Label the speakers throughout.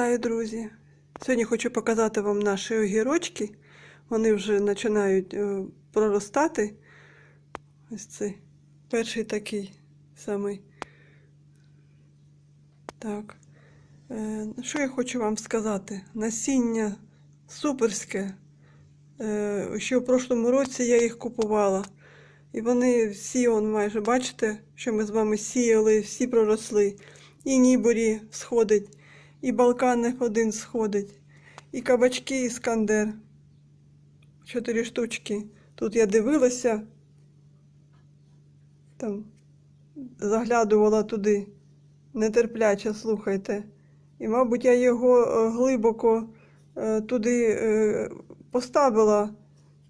Speaker 1: Вітаю, друзі! Сьогодні хочу показати вам наші огірочки. Вони вже починають е, проростати. Ось цей перший такий самий. Так. Е, що я хочу вам сказати? Насіння суперське. Е, ще в прошлому році я їх купувала. І вони всі, он майже бачите, що ми з вами сіяли, всі проросли. І ніборі сходить, і балкан один сходить, і кабачки іскандер. Чотири штучки. Тут я дивилася, там заглядувала туди, нетерпляче, слухайте. І, мабуть, я його е, глибоко е, туди е, поставила.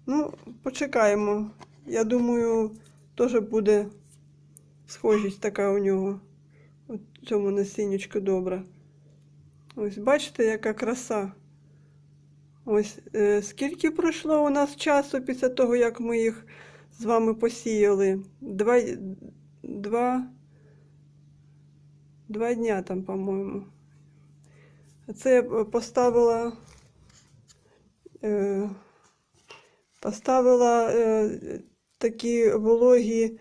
Speaker 1: Ну, почекаємо. Я думаю, теж буде схожість така у нього. У цьому насіннячку добра. Ось бачите, яка краса. Ось е, скільки пройшло у нас часу після того, як ми їх з вами посіяли? Два, два, два дня там, по-моєму. Це я поставила. Е, поставила е, такі вологі,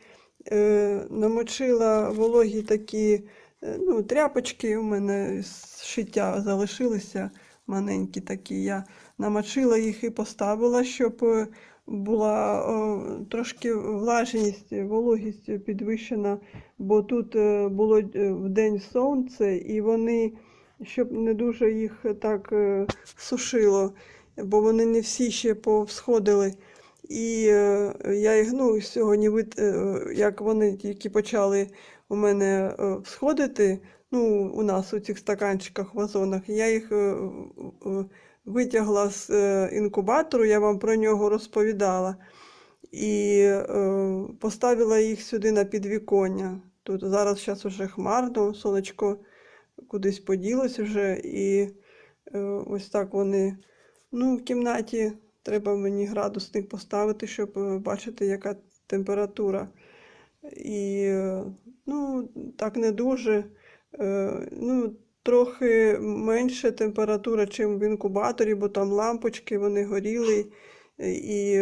Speaker 1: намочила вологі такі ну, тряпочки у мене з шиття залишилися маленькі такі. Я намочила їх і поставила, щоб е, була о, трошки влажність, вологість підвищена, бо тут е, було е, вдень сонце, і вони, щоб не дуже їх так е, сушило, бо вони не всі ще повсходили. І е, я їх, ну, сьогодні, вит- е, як вони тільки почали у мене е, всходити, ну, у нас у цих стаканчиках, вазонах, я їх е, витягла з е, інкубатору, я вам про нього розповідала, і е, поставила їх сюди на підвіконня. Тут зараз зараз уже хмарно, сонечко кудись поділось вже, і е, ось так вони. Ну, в кімнаті треба мені градусник поставити, щоб е, бачити, яка температура. І е, ну, так не дуже. Е, Ну, трохи менше температура, ніж в інкубаторі, бо там лампочки вони горіли, і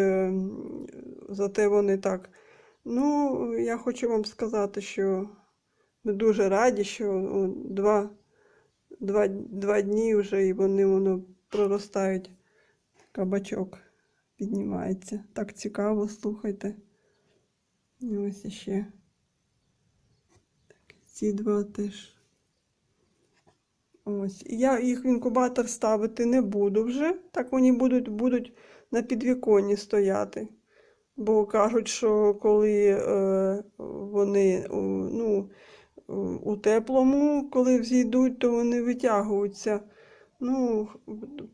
Speaker 1: зате вони так. Ну, я хочу вам сказати, що ми дуже раді, що два, два, два дні вже і вони воно проростають. Кабачок піднімається. Так цікаво, слухайте. І ось іще. Так, ці два теж. Ось. Я їх в інкубатор ставити не буду вже. Так вони будуть, будуть на підвіконні стояти. Бо кажуть, що коли е, вони ну, у теплому, коли взійдуть, то вони витягуються. Ну,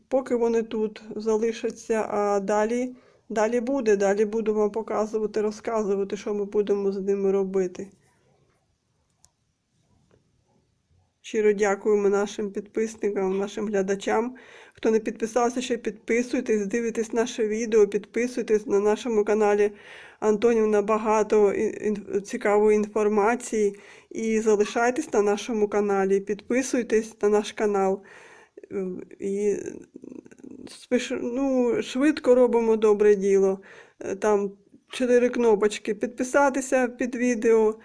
Speaker 1: поки вони тут залишаться, а далі, далі буде, далі буду вам показувати, розказувати, що ми будемо з ними робити. Щиро дякуємо нашим підписникам, нашим глядачам. Хто не підписався, ще підписуйтесь, дивитесь наше відео, підписуйтесь на нашому каналі Антонівна багато цікавої інформації. І залишайтесь на нашому каналі, підписуйтесь на наш канал. І ну, швидко робимо добре діло. Е, Там чотири кнопочки: підписатися під відео,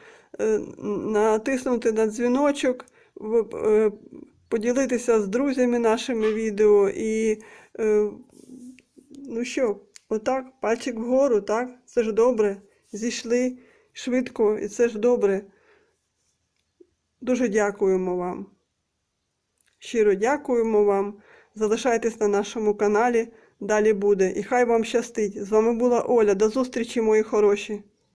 Speaker 1: е, натиснути на дзвіночок, е, поділитися з друзями нашими відео. І ну що, отак, пальчик вгору, так? Це ж добре. Зійшли швидко, і це ж добре. Дуже дякуємо вам. Щиро дякуємо вам. Залишайтесь на нашому каналі. Далі буде. І хай вам щастить. З вами була Оля. До зустрічі, мої хороші.